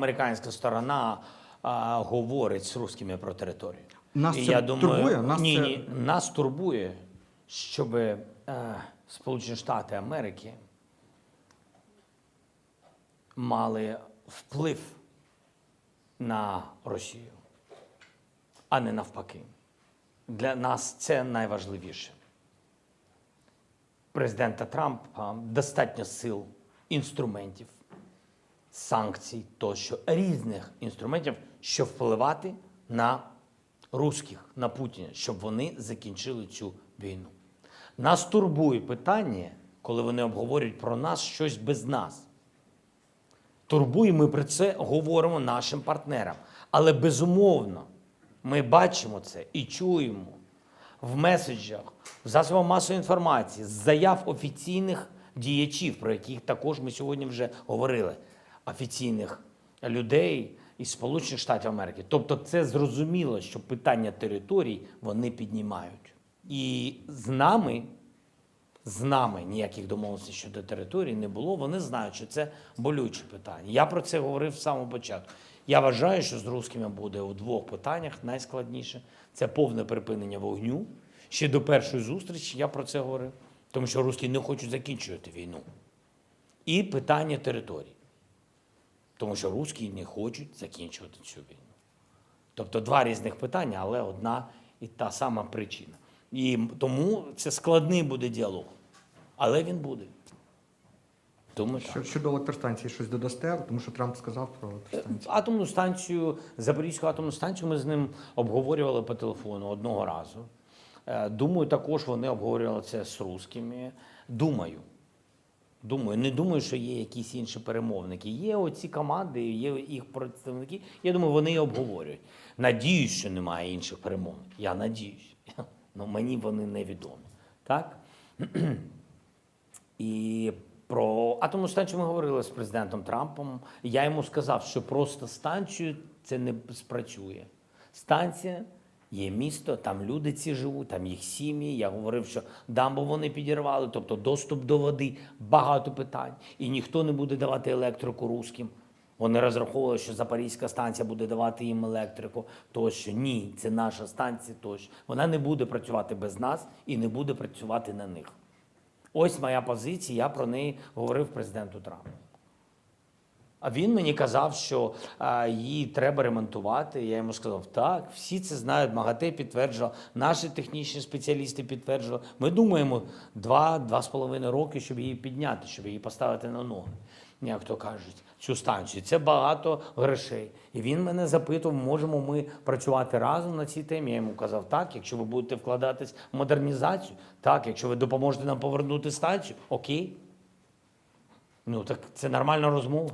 американська сторона а, говорить з русскими про територію. Нас І це я думаю, турбує? Нас ні, це- ні, нас турбує, щоб е, Сполучені Штати Америки мали вплив на Росію, а не навпаки. Для нас це найважливіше. Президента Трампа достатньо сил, інструментів, санкцій тощо різних інструментів, щоб впливати на русських, на Путіна, щоб вони закінчили цю війну. Нас турбує питання, коли вони обговорюють про нас щось без нас. Турбує, ми про це говоримо нашим партнерам. Але безумовно, ми бачимо це і чуємо в меседжах, в засобах масової інформації, з заяв офіційних діячів, про яких також ми сьогодні вже говорили, офіційних людей із Сполучених Штатів Америки. Тобто, це зрозуміло, що питання територій вони піднімають. І з нами з нами ніяких домовленостей щодо території не було. Вони знають, що це болюче питання. Я про це говорив з самого початку. Я вважаю, що з русскими буде у двох питаннях найскладніше це повне припинення вогню. Ще до першої зустрічі я про це говорив, тому що русські не хочуть закінчувати війну. І питання території. Тому що русські не хочуть закінчувати цю війну. Тобто два різних питання, але одна і та сама причина. І тому це складний буде діалог. Але він буде. Так. Що- Щодо електростанції щось додасте, тому що Трамп сказав про електростанцію. Атомну станцію, Запорізьку атомну станцію ми з ним обговорювали по телефону одного разу. Е, Думаю, також вони обговорювали це з русскими. Думаю. Думаю, не думаю, що є якісь інші перемовники. Є оці команди, є їх представники. Я думаю, вони обговорюють. Надіюсь, що немає інших перемовників. Я надіюсь. Ну, мені вони невідомі. Так? І про атомну станцію ми говорили з президентом Трампом. Я йому сказав, що просто станцію це не спрацює. Станція є місто, там люди ці живуть, там їх сім'ї. Я говорив, що дамбу вони підірвали, тобто доступ до води, багато питань. І ніхто не буде давати електрику русським. Вони розраховували, що Запорізька станція буде давати їм електрику. Тощо ні, це наша станція. Тощо вона не буде працювати без нас і не буде працювати на них. Ось моя позиція. Я про неї говорив президенту Трампу. А він мені казав, що а, її треба ремонтувати. Я йому сказав, так, всі це знають. МАГАТЕ підтверджував, наші технічні спеціалісти підтверджували. Ми думаємо два-два з половиною роки, щоб її підняти, щоб її поставити на ноги. Як то кажуть, цю станцію. Це багато грошей. І він мене запитував, можемо ми працювати разом на цій темі. Я йому казав, так, якщо ви будете вкладатись в модернізацію, так, якщо ви допоможете нам повернути станцію, окей. Ну так це нормальна розмова.